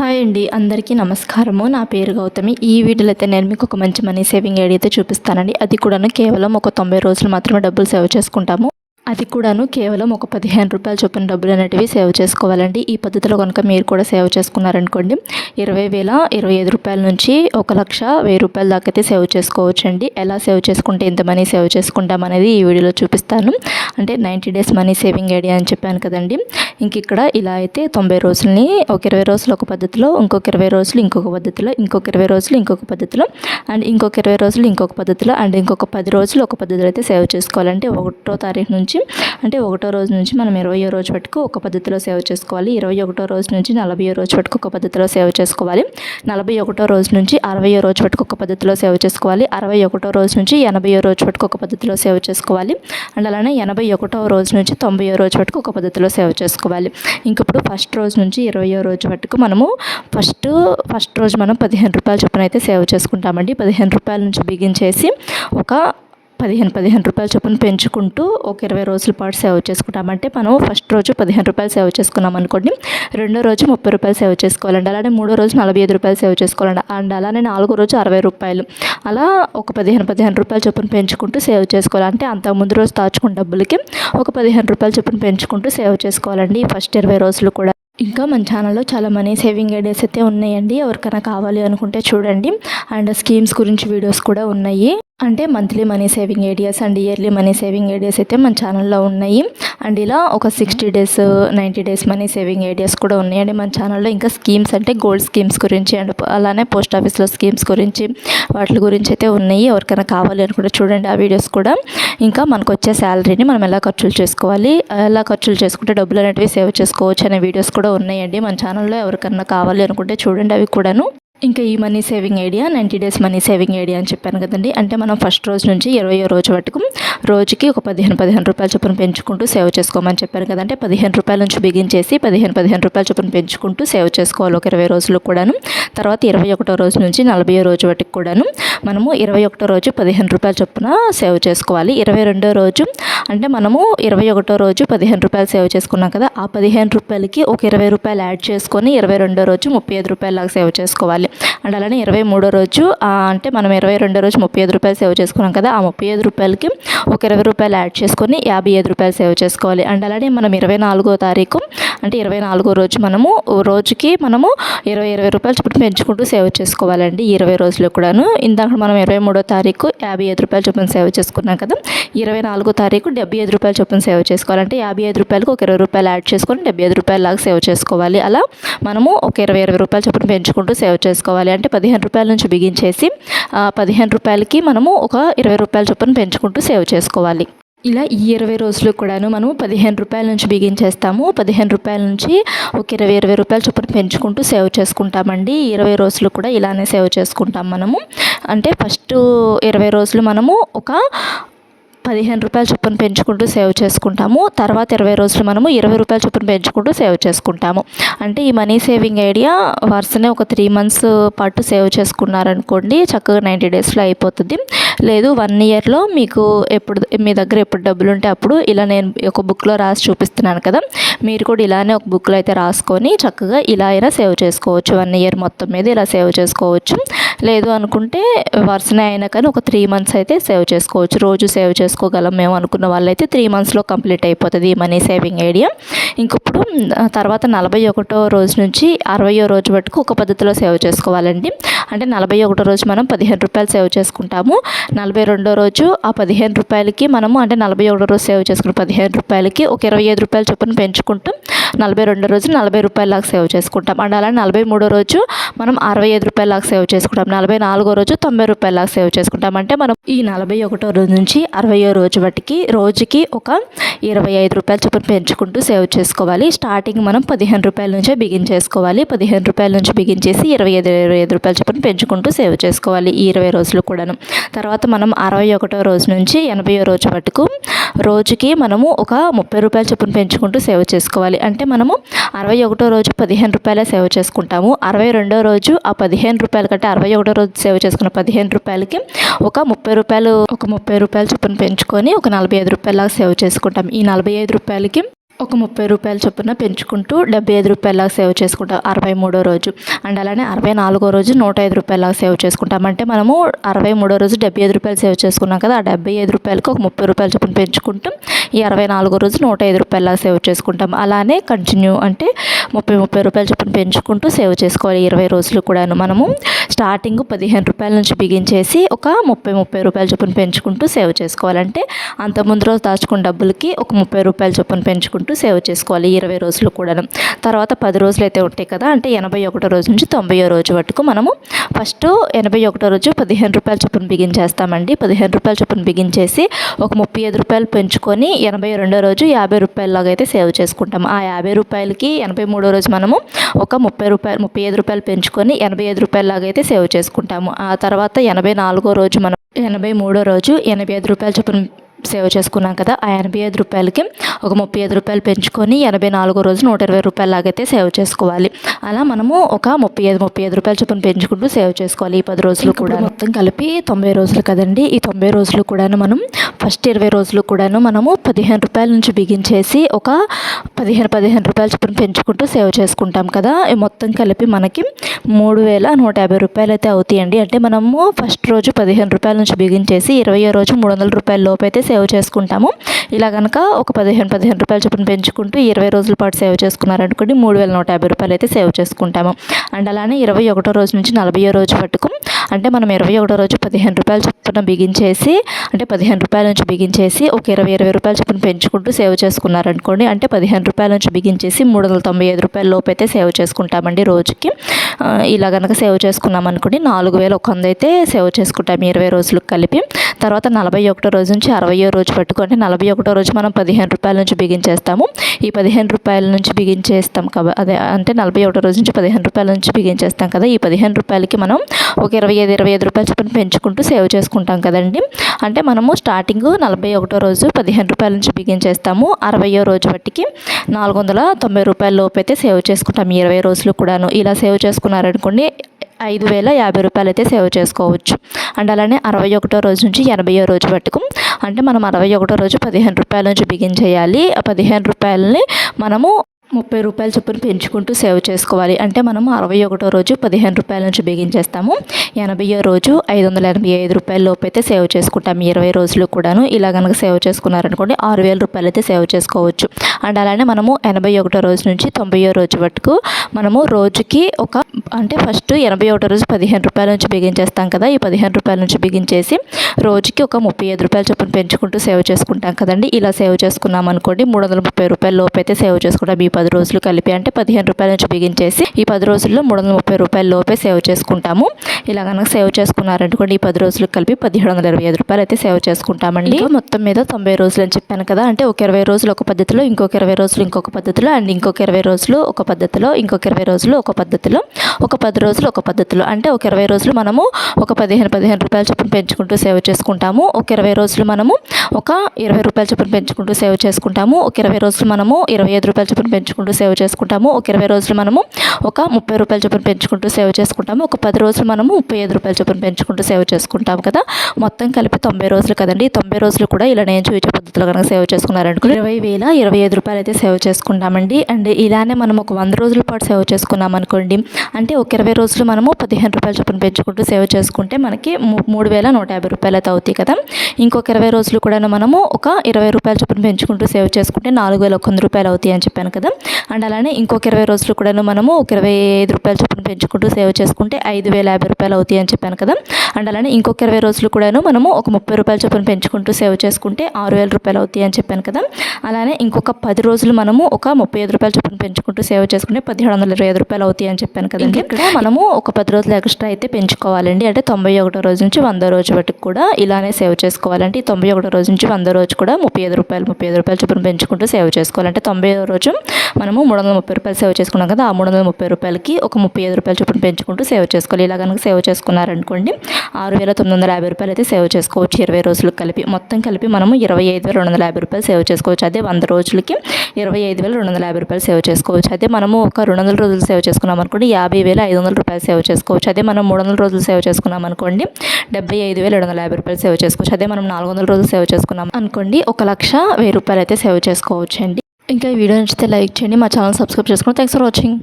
Hi అండి. అందరికీ నమస్కారము. నా పేరు గౌతమి. ఈ వీడియోలో అయితే నేను మీకు ఒక మంచి మనీ సేవింగ్ ఐడియా అయితే చూపిస్తానండి. అది కూడాను కేవలం ఒక తొంభై రోజులు మాత్రమే డబ్బులు సేవ్ చేసుకుంటాము. అది కూడాను కేవలం ఒక పదిహేను రూపాయల చొప్పున డబ్బులు అనేటివి సేవ్ చేసుకోవాలండి. ఈ పద్ధతిలో కనుక మీరు కూడా సేవ్ చేసుకున్నారనుకోండి ఇరవై వేల ఇరవై ఐదు రూపాయల నుంచి ఒక లక్ష వెయ్యి రూపాయల దాకా అయితే సేవ్ చేసుకోవచ్చండి. ఎలా సేవ్ చేసుకుంటే ఎంత మనీ సేవ్ చేసుకుంటాం అనేది ఈ వీడియోలో చూపిస్తాను. అంటే ninety days money saving idea అని చెప్పాను కదండి. ఇంక ఇక్కడ ఇలా అయితే తొంభై రోజులని ఒక ఇరవై రోజులు ఒక పద్ధతిలో ఇంకొక ఇరవై రోజులు ఇంకొక పద్ధతిలో ఇంకొక ఇరవై రోజులు ఇంకొక పద్ధతిలో అండ్ ఇంకొక ఇరవై రోజులు ఇంకొక పద్ధతిలో అండ్ ఇంకొక పది రోజులు ఒక పద్ధతిలో అయితే సేవ్ చేసుకోవాలంటే ఒకటో తారీఖు నుంచి అంటే ఒకటో రోజు నుంచి మనం ఇరవయో రోజు వరకు ఒక పద్ధతిలో సేవ చేసుకోవాలి. ఇరవై ఒకటో రోజు నుంచి నలభై రోజు వరకు ఒక పద్ధతిలో సేవ చేసుకోవాలి. నలభై ఒకటో రోజు నుంచి అరవై రోజు వరకు ఒక పద్ధతిలో సేవ చేసుకోవాలి. అరవై ఒకటో రోజు నుంచి ఎనభై రోజు వరకు ఒక పద్ధతిలో సేవ చేసుకోవాలి. అండ్ అలానే ఎనభై ఒకటో రోజు నుంచి తొంభై రోజు వరకు ఒక పద్ధతిలో సేవ చేసుకోవాలి. ఇంకప్పుడు ఫస్ట్ రోజు నుంచి ఇరవయో రోజు వరకు మనము ఫస్ట్ ఫస్ట్ రోజు మనం పదిహేను రూపాయల చొప్పున అయితే సేవ్ చేసుకుంటామండి. పదిహేను రూపాయల నుంచి బిగించేసి ఒక పదిహేను పదిహేను రూపాయలు చొప్పున పెంచుకుంటూ ఒక ఇరవై రోజుల పాటు సేవ్ చేసుకుంటామంటే మనం ఫస్ట్ రోజు పదిహేను రూపాయలు సేవ్ చేసుకున్నాం అనుకోండి రెండో రోజు ముప్పై రూపాయలు సేవ్ చేసుకోవాలండి అలానే మూడో రోజు నలభై ఐదు రూపాయలు సేవ్ చేసుకోవాలండి అండ్ అలానే నాలుగో రోజు అరవై రూపాయలు. అలా ఒక పదిహేను పదిహేను రూపాయలు చొప్పున పెంచుకుంటూ సేవ్ చేసుకోవాలంటే అంత ముందు రోజు దాచుకున్న డబ్బులకి ఒక పదిహేను రూపాయలు చొప్పున పెంచుకుంటూ సేవ్ చేసుకోవాలండి ఫస్ట్ ఇరవై రోజులు కూడా. ఇంకా మన ఛానల్లో చాలా మనీ సేవింగ్ ఐడియాస్ అయితే ఉన్నాయండి. ఎవరికైనా కావాలి అనుకుంటే చూడండి. అండ్ స్కీమ్స్ గురించి వీడియోస్ కూడా ఉన్నాయి. అంటే monthly money saving ideas and yearly money saving ideas అయితే మన ఛానల్లో ఉన్నాయి. అండ్ ఇలా ఒక sixty days ninety days money saving ideas కూడా ఉన్నాయండి మన ఛానల్లో ఇంకా స్కీమ్స్ అంటే గోల్డ్ స్కీమ్స్ గురించి అండ్ అలానే పోస్ట్ ఆఫీస్లో స్కీమ్స్ గురించి వాటి గురించి అయితే ఉన్నాయి. ఎవరికైనా కావాలి అనుకుంటే చూడండి ఆ వీడియోస్ కూడా. ఇంకా మనకు వచ్చే శాలరీని మనం ఎలా ఖర్చులు చేసుకోవాలి ఎలా ఖర్చులు చేసుకుంటే డబ్బులు అనేటివి సేవ్ చేసుకోవచ్చు అనే వీడియోస్ కూడా ఉన్నాయండి. మన ఛానల్లో ఎవరికన్నా కావాలి అనుకుంటే చూడండి అవి కూడాను. ఇంకా ఈ money saving idea ninety days money saving idea అని చెప్పాను కదండి. అంటే మనం ఫస్ట్ రోజు నుంచి ఇరవై రోజు వరకు రోజుకి ఒక పదిహేను పదిహేను రూపాయల చొప్పున పెంచుకుంటూ సేవ్ చేసుకోమని చెప్పాను కదంటే పదిహేను రూపాయల నుంచి బిగించేసి పదిహేను పదిహేను రూపాయల చొప్పున పెంచుకుంటూ సేవ్ చేసుకోవాలి ఒక ఇరవై రోజులు కూడాను. తర్వాత ఇరవై ఒకటో రోజు నుంచి నలభై రోజు వరకు కూడాను మనము ఇరవై ఒకటో రోజు పదిహేను రూపాయల చొప్పున సేవ్ చేసుకోవాలి. ఇరవై రెండో రోజు అంటే మనము ఇరవై ఒకటో రోజు పదిహేను రూపాయలు సేవ్ చేసుకున్నాం కదా. ఆ పదిహేను రూపాయలకి ఒక ఇరవై రూపాయలు యాడ్ చేసుకొని ఇరవై రెండో రోజు ముప్పై ఐదు రూపాయలలాగా సేవ్ చేసుకోవాలి. అండ్ అలానే ఇరవై మూడో రోజు అంటే మనం ఇరవై రెండో రోజు ముప్పై ఐదు రూపాయలు సేవ్ చేసుకున్నాం కదా ఆ ముప్పై ఐదు రూపాయలకి ఒక ఇరవై రూపాయలు యాడ్ చేసుకొని యాభై ఐదు రూపాయలు సేవ్ చేసుకోవాలి. అండ్ అలానే మనం ఇరవై నాలుగో తారీఖు అంటే ఇరవై నాలుగో రోజు మనము రోజుకి మనము ఇరవై ఇరవై రూపాయలు చొప్పున పెంచుకుంటూ సేవ్ చేసుకోవాలండి ఇరవై రోజులు కూడాను. ఇందాక మనం ఇరవై మూడో తారీఖు యాభై ఐదు రూపాయలు చొప్పున సేవ్ చేసుకున్నాం కదా ఇరవై నాలుగో తారీఖు డెబ్బై ఐదు రూపాయలు చొప్పున సేవ్ చేసుకోవాలంటే యాభై ఐదు రూపాయలకు ఒక ఇరవై రూపాయలు యాడ్ చేసుకొని డెబ్బై ఐదు రూపాయల లాగా సేవ్ చేసుకోవాలి. అలా మనము ఒక ఇరవై ఇరవై రూపాయలు చొప్పున పెంచుకుంటూ సేవ్ చేసుకోవాలి. చేసుకోవాలి అంటే పదిహేను రూపాయల నుంచి బిగించేసి పదిహేను రూపాయలకి మనము ఒక ఇరవై రూపాయల చొప్పున పెంచుకుంటూ సేవ్ చేసుకోవాలి. ఇలా ఈ ఇరవై రోజులు కూడాను మనం పదిహేను రూపాయల నుంచి బిగించేస్తాము పదిహేను రూపాయల నుంచి ఒక ఇరవై ఇరవై రూపాయల చొప్పున పెంచుకుంటూ సేవ్ చేసుకుంటామండి. ఇరవై రోజులు కూడా ఇలానే సేవ్ చేసుకుంటాం మనము. అంటే ఫస్ట్ ఇరవై రోజులు మనము ఒక పదిహేను రూపాయల చొప్పున పెంచుకుంటూ సేవ్ చేసుకుంటాము. తర్వాత ఇరవై రోజులు మనము ఇరవై రూపాయల చొప్పున పెంచుకుంటూ సేవ్ చేసుకుంటాము. అంటే ఈ మనీ సేవింగ్ ఐడియా వరుసనే ఒక త్రీ మంత్స్ పాటు సేవ్ చేసుకున్నారనుకోండి చక్కగా నైంటీ డేస్లో అయిపోతుంది. లేదు వన్ ఇయర్లో మీకు ఎప్పుడు మీ దగ్గర ఎప్పుడు డబ్బులు ఉంటే అప్పుడు ఇలా నేను ఒక బుక్లో రాసి చూపిస్తున్నాను కదా మీరు కూడా ఇలానే ఒక బుక్లో అయితే రాసుకొని చక్కగా ఇలా అయినా సేవ్ చేసుకోవచ్చు. వన్ ఇయర్ మొత్తం మీద ఇలా సేవ్ చేసుకోవచ్చు. లేదు అనుకుంటే వర్సనే అయినా కానీ ఒక త్రీ మంత్స్ అయితే సేవ్ చేసుకోవచ్చు. రోజు సేవ్ చేసుకోగలం మేము అనుకున్న వాళ్ళైతే త్రీ మంత్స్లో కంప్లీట్ అయిపోతుంది ఈ మనీ సేవింగ్ ఐడియా ఇంకప్పుడు తర్వాత నలభై ఒకటో రోజు నుంచి అరవయో రోజు వరకు ఒక పద్ధతిలో సేవ్ చేసుకోవాలండి. అంటే నలభై ఒకటో రోజు మనం పదిహేను రూపాయలు సేవ్ చేసుకుంటాము. నలభై రెండో రోజు ఆ పదిహేను రూపాయలకి మనము అంటే నలభై ఒకటో రోజు సేవ్ చేసుకున్న పదిహేను రూపాయలకి ఒక ఇరవై ఐదు రూపాయల చొప్పున పెంచుకుంటాం. నలభై రెండో రోజు నలభై రూపాయలలాగా సేవ్ చేసుకుంటాం. అండ్ అలా నలభై మూడో రోజు మనం అరవై ఐదు రూపాయలలాగా సేవ్ చేసుకుంటాం. నలభై నాలుగో రోజు తొంభై రూపాయలలాగా సేవ్ చేసుకుంటాం అంటే మనం ఈ నలభై ఒకటో రోజు నుంచి అరవయో రోజు బట్టికి రోజుకి ఒక ఇరవై ఐదు రూపాయలు చొప్పున పెంచుకుంటూ సేవ్ చేసుకోవాలి. స్టార్టింగ్ మనం పదిహేను రూపాయల నుంచే బిగిన్ చేసుకోవాలి. పదిహేను రూపాయల నుంచి బిగిన్ చేసి ఇరవై ఐదు ఇరవై ఐదు రూపాయల చొప్పున పెంచుకుంటూ సేవ్ చేసుకోవాలి ఈ ఇరవై రోజులు కూడాను. తర్వాత మనం అరవై ఒకటో రోజు నుంచి ఎనభై రోజు వరకు రోజుకి మనము ఒక ముప్పై రూపాయల చొప్పున పెంచుకుంటూ సేవ్ చేసుకోవాలి. అంటే మనము అరవై ఒకటో రోజు పదిహేను రూపాయలే సేవ్ చేసుకుంటాము. అరవై రెండో రోజు ఆ పదిహేను రూపాయల కంటే అరవై ఒకటో రోజు సేవ చేసుకున్న పదిహేను రూపాయలకి ఒక ముప్పై రూపాయలు ఒక ముప్పై రూపాయలు చొప్పున పెంచుకొని ఒక నలభై ఐదు రూపాయలలాగా సేవ్ చేసుకుంటాం. ఈ నలభై ఐదు రూపాయలకి ఒక ముప్పై రూపాయల చొప్పున పెంచుకుంటూ డెబ్బై ఐదు రూపాయలలాగా సేవ్ చేసుకుంటాం అరవై మూడో రోజు. అండ్ అలానే అరవై నాలుగో రోజు నూట ఐదు రూపాయలలాగా సేవ్ చేసుకుంటాం. అంటే మనము అరవై మూడో రోజు డెబ్బై ఐదు రూపాయలు సేవ్ చేసుకున్నాం కదా ఆ డెబ్బై ఐదు రూపాయలకి ఒక ముప్పై రూపాయల చొప్పున పెంచుకుంటాం ఈ అరవై నాలుగో రోజు నూట ఐదు రూపాయలలాగా సేవ్ చేసుకుంటాం. అలానే కంటిన్యూ అంటే ముప్పై ముప్పై రూపాయల చొప్పున పెంచుకుంటూ సేవ్ చేసుకోవాలి. ఇరవై రోజులు కూడాను మనము స్టార్టింగ్ పదిహేను రూపాయల నుంచి బిగించేసి ఒక ముప్పై ముప్పై రూపాయల చొప్పున పెంచుకుంటూ సేవ్ చేసుకోవాలంటే అంత ముందు రోజు దాచుకున్న డబ్బులకి ఒక ముప్పై రూపాయల చొప్పున పెంచుకుంటూ సేవ్ చేసుకోవాలి ఇరవై రోజులు కూడా తర్వాత పది రోజులు అయితే ఉంటాయి కదా అంటే ఎనభై ఒకటో రోజు నుంచి తొంభై రోజు వరకు మనము ఫస్ట్ ఎనభై ఒకటో రోజు పదిహేను రూపాయల చొప్పున బిగించేస్తామండి పదిహేను రూపాయల చొప్పున బిగించేసి ఒక ముప్పై ఐదు రూపాయలు పెంచుకొని ఎనభై రెండో రోజు యాభై రూపాయలలాగా అయితే సేవ్ చేసుకుంటాం ఆ యాభై రూపాయలకి ఎనభై మూడు మూడో రోజు మనము ఒక ముప్పై రూపాయలు ముప్పై ఐదు రూపాయలు పెంచుకొని ఎనభై ఐదు రూపాయలలాగా అయితే సేవ్ చేసుకుంటాము. ఆ తర్వాత ఎనభై నాలుగో రోజు మనం ఎనభై మూడో రోజు ఎనభై ఐదు రూపాయల చొప్పున సేవ్ చేసుకున్నాం కదా ఆ ఎనభై ఐదు రూపాయలకి ఒక ముప్పై ఐదు రూపాయలు పెంచుకొని ఎనభై నాలుగో రోజు నూట ఇరవై రూపాయలలాగైతే సేవ్ చేసుకోవాలి. అలా మనము ఒక ముప్పై ఐదు ముప్పై ఐదు రూపాయల చొప్పున పెంచుకుంటూ సేవ్ చేసుకోవాలి ఈ పది రోజులు కూడా మొత్తం కలిపి తొంభై రోజులు కదండి ఈ తొంభై రోజులు కూడాను మనం ఫస్ట్ ఇరవై రోజులు కూడాను మనము పదిహేను రూపాయల నుంచి బిగించేసి ఒక పదిహేను పదిహేను రూపాయల చొప్పున పెంచుకుంటూ సేవ్ చేసుకుంటాం కదా మొత్తం కలిపి మనకి మూడు వేల నూట యాభై రూపాయలు అయితే అవుతాయండి. అంటే మనము ఫస్ట్ రోజు పదిహేను రూపాయల నుంచి బిగించేసి ఇరవై రోజు మూడు వందల రూపాయల లోపు అయితే సేవ్ చేసుకుంటాము. ఇలా కనుక ఒక పదిహేను పదిహేను రూపాయల చొప్పున పెంచుకుంటూ ఇరవై రోజుల పాటు సేవ్ చేసుకున్నారనుకోండి మూడు వేల నూట యాభై రూపాయలు అయితే సేవ్ చేసుకుంటాము. అండ్ అలానే ఇరవై ఒకటో రోజు నుంచి నలభై రోజు పట్టుకు అంటే మనం ఇరవై ఒకటో రోజు పదిహేను రూపాయలు చొప్పున బిగించేసి అంటే పదిహేను రూపాయల నుంచి బిగించేసి ఒక ఇరవై ఇరవై రూపాయల చొప్పున పెంచుకుంటూ సేవ్ చేసుకున్నారనుకోండి అంటే పదిహేను రూపాయల నుంచి బిగించేసి మూడు వందల తొంభై ఐదు రూపాయల లోపు అయితే సేవ్ చేసుకుంటామండి రోజుకి. ఇలా కనుక సేవ్ చేసుకున్నాం అనుకోండి నాలుగు వేల ఒక వంద అయితే సేవ్ చేసుకుంటాం ఇరవై రోజులకు కలిపి. తర్వాత నలభై ఒకటో రోజు నుంచి అరవై అరవయో రోజు పట్టుకొని నలభై ఒకటో రోజు మనం పదిహేను రూపాయల నుంచి బిగించేస్తాము ఈ పదిహేను రూపాయల నుంచి బిగించేస్తాం కదా అదే అంటే నలభై ఒకటో రోజు నుంచి పదిహేను రూపాయల నుంచి బిగించేస్తాం కదా. ఈ పదిహేను రూపాయలకి మనం ఒక ఇరవై ఐదు ఇరవై ఐదు రూపాయల చొప్పున పెంచుకుంటూ సేవ్ చేసుకుంటాం కదండి. అంటే మనము స్టార్టింగ్ నలభై ఒకటో రోజు పదిహేను రూపాయల నుంచి బిగించేస్తాము అరవయో రోజు బట్టికి నాలుగు వందల తొంభై రూపాయల లోపు అయితే సేవ్ చేసుకుంటాం. ఇరవై రోజులు కూడాను. ఇలా సేవ్ చేసుకున్నారనుకోండి ఐదు వేల యాభై రూపాయలు అయితే సేవ్ చేసుకోవచ్చు. అండ్ అలానే అరవై ఒకటో రోజు నుంచి ఎనభైయో రోజు వరకు అంటే మనం అరవై ఒకటో రోజు పదిహేను రూపాయల నుంచి బిగించేయాలి ఆ పదిహేను రూపాయలని మనము ముప్పై రూపాయల చొప్పున పెంచుకుంటూ సేవ్ చేసుకోవాలి. అంటే మనం అరవై ఒకటో రోజు పదిహేను రూపాయల నుంచి బిగించేస్తాము. ఎనభైయో రోజు ఐదు వందల ఎనభై ఐదు రూపాయల లోపు అయితే సేవ్ చేసుకుంటాము. ఇరవై రోజులు కూడాను ఇలా కనుక సేవ్ చేసుకున్నారనుకోండి ఆరు వేల రూపాయలు అయితే సేవ్ చేసుకోవచ్చు. అండ్ అలానే మనము ఎనభై ఒకటో రోజు నుంచి తొంభైయో రోజు వరకు మనము రోజుకి ఒక అంటే ఫస్ట్ ఎనభై ఒకటో రోజు పదిహేను రూపాయల నుంచి బిగించేస్తాం కదా. ఈ పదిహేను రూపాయల నుంచి బిగించేసి రోజుకి ఒక ముప్పై ఐదు రూపాయల చొప్పున పెంచుకుంటూ సేవ్ చేసుకుంటాం కదండి. ఇలా సేవ్ చేసుకున్నాం అనుకోండి మూడు వందల ముప్పై రూపాయల లోపు అయితే సేవ్ చేసుకుంటాం. ఈ పది రోజులు కలిపి అంటే పదిహేను రూపాయల నుంచి బిగించేసి ఈ పది రోజుల్లో మూడు వందల ముప్పై రూపాయల లోపే సేవ్ చేసుకుంటాము. ఇలా కనుక సేవ్ చేసుకున్నారనుకోండి ఈ పది రోజులకు కలిపి పదిహేడు వందల ఇరవై ఐదు రూపాయలు అయితే సేవ్ చేసుకుంటామండి. మొత్తం మీద తొంభై రోజులు అని చెప్పాను కదా అంటే ఒక ఇరవై రోజులు ఒక పద్ధతిలో ఇంకొక ఇరవై రోజులు ఇంకొక పద్ధతిలో అండ్ ఇంకొక ఇరవై రోజులు ఒక పద్ధతిలో ఇంకొక ఇరవై రోజులు ఒక పద్ధతిలో ఒక పది రోజులు ఒక పద్ధతిలో. అంటే ఒక ఇరవై రోజులు మనము ఒక పదిహేను పదిహేను రూపాయల చొప్పున పెంచుకుంటూ సేవ్ చేసుకుంటాము. ఒక ఇరవై రోజులు మనము ఒక ఇరవై రూపాయల చొప్పున పెంచుకుంటూ సేవ్ చేసుకుంటాము. ఒక ఇరవై రోజులు మనము ఇరవై ఐదు రూపాయల చొప్పున పెంచు పెంచుకుంటూ సేవ్ చేసుకుంటాము. ఒక ఇరవై రోజులు మనము ఒక ముప్పై రూపాయల చొప్పున పెంచుకుంటూ సేవ్ చేసుకుంటాము. ఒక పది రోజులు మనము ముప్పై ఐదు రూపాయల చొప్పున పెంచుకుంటూ సేవ్ చేసుకుంటాం కదా. మొత్తం కలిపి తొంభై రోజులు కదండి. తొంభై రోజులు కూడా ఇలా నేను చూపించే పద్ధతిలో కనుక సేవ్ చేసుకున్నారనుకో ఇరవై వేల ఇరవై ఐదు రూపాయలు అయితే సేవ్ చేసుకుంటామండి. అండ్ ఇలానే మనం ఒక వంద రోజుల పాటు సేవ్ చేసుకున్నాం అనుకోండి అంటే ఒక ఇరవై రోజులు మనము పదిహేను రూపాయల చొప్పున పెంచుకుంటూ సేవ్ చేసుకుంటే మనకి మూ- మూడు వేల నూట యాభై రూపాయలు అయితే అవుతాయి కదా. ఇంకొక ఇరవై రోజులు కూడా మనము ఒక ఇరవై రూపాయల చొప్పున పెంచుకుంటూ సేవ్ చేసుకుంటే నాలుగు వేల ఒక వంద రూపాయలు అవుతాయి అని చెప్పాను కదా. అండ్ అలానే ఇంకొక ఇరవై రోజులు కూడాను మనము ఒక ఇరవై ఐదు రూపాయల చొప్పున పెంచుకుంటూ సేవ్ చేసుకుంటే ఐదు వేల యాభై రూపాయలు అవుతాయి అని చెప్పాను కదా. అండ్ అలానే ఇంకొక ఇరవై రోజులు కూడాను మనము ఒక ముప్పై రూపాయల చొప్పున పెంచుకుంటూ సేవ్ చేసుకుంటే ఆరు వేల రూపాయలు అవుతాయి అని చెప్పాను కదా. అలానే ఇంకొక పది రోజులు మనము ఒక ముప్పై ఐదు రూపాయల చొప్పున పెంచుకుంటూ సేవ్ చేసుకుంటే పదిహేడు వందల ఇరవై ఐదు రూపాయలు అవుతాయి అని చెప్పాను కదండి. ఇక్కడ మనము ఒక పది రోజులు ఎక్స్ట్రా అయితే పెంచుకోవాలండి. అంటే తొంభై ఒకటో రోజు నుంచి వంద రోజు వరకు కూడా ఇలానే సేవ్ చేసుకోవాలంటే తొంభై ఒకటో రోజు నుంచి వంద రోజు కూడా ముప్పై ఐదు రూపాయలు ముప్పై ఐదు రూపాయలు చొప్పున పెంచుకుంటూ సేవ్ చేసుకోవాలంటే తొంభై రోజు మనము మూడు వందల ముప్పై రూపాయలు సేవ్ చేసుకున్నాం కదా ఆ మూడు వందల ముప్పై రూపాయలకి ఒక ముప్పై ఐదు రూపాయలు చొప్పున పెంచుకుంటూ సేవ్ చేసుకోవాలి. ఇలా కనుక సేవ్ చేసుకున్నారనుకోండి ఆరు వేల తొమ్మిది వందల యాభై రూపాయలు అయితే సేవ్ చేసుకోవచ్చు ఇరవై రోజులకు కలిపి. మొత్తం కలిపి మనము ఇరవై ఐదు వేల రెండు వందల యాభై రూపాయలు సేవ్ చేసుకోవచ్చు. అదే వంద రోజులకి ఇరవై ఐదు వేల రెండు వందల యాభై రూపాయలు సేవ్ చేసుకోవచ్చు. అదే మనము ఒక రెండు వందల రోజులు సేవ్ చేసుకున్నాం అనుకోండి యాభై వేల ఐదు వందల రూపాయలు సేవ్ చేసుకోవచ్చు. అదే మనం మూడు వందల రోజులు సేవ్ చేసుకున్నాం అనుకోండి డెబ్బై ఐదు వేల ఏడు వందల యాభై రూపాయలు సేవ్ చేసుకోవచ్చు. అదే మనం నాలుగు వందల రోజులు సేవ్ చేసుకున్నాం అనుకోండి ఒక లక్ష వెయ్యి రూపాయలు అయితే సేవ్ చేసుకోవచ్చు అండి ఇంకా ఈ వీడియో నచ్చితే లైక్ చేయండి మా ఛానల్ సబ్స్క్రైబ్ చేసుకోండి థ్యాంక్స్ ఫర్ వాచింగ్